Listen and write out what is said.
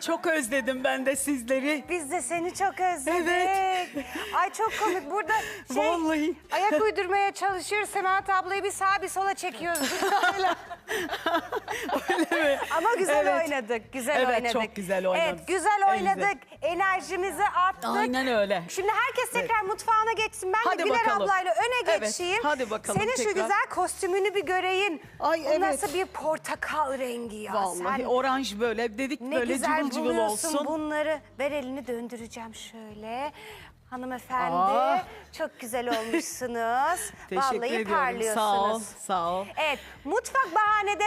çok özledim ben de sizleri. Biz de seni çok özledik. Evet. Ay çok komik. Burada şey, Vallahi. ayak uydurmaya çalışıyoruz. Semahat ablayı bir sağa bir sola çekiyoruz. Ama güzel Evet. oynadık. Güzel Evet, oynadık. çok güzel oynadık. Evet güzel Elinize. oynadık. Enerjimizi attık. Aynen öyle. Şimdi herkes tekrar mutfağına geçsin. Ben Hadi de Güler bakalım. ablayla öne Evet, geçeyim. hadi bakalım Senin şu tekrar. güzel kostümünü bir göreyim. Ay, Bu evet. nasıl bir portakal rengi ya. Vallahi Sen oranj böyle dedik ne böyle güzel cıvıl cıvıl buluyorsun olsun. bunları. Ver elini döndüreceğim şöyle. Hanımefendi Aa. çok güzel olmuşsunuz. Teşekkür Vallahi ediyorum. parlıyorsunuz. Sağ ol, sağ ol. Evet, mutfak bahanede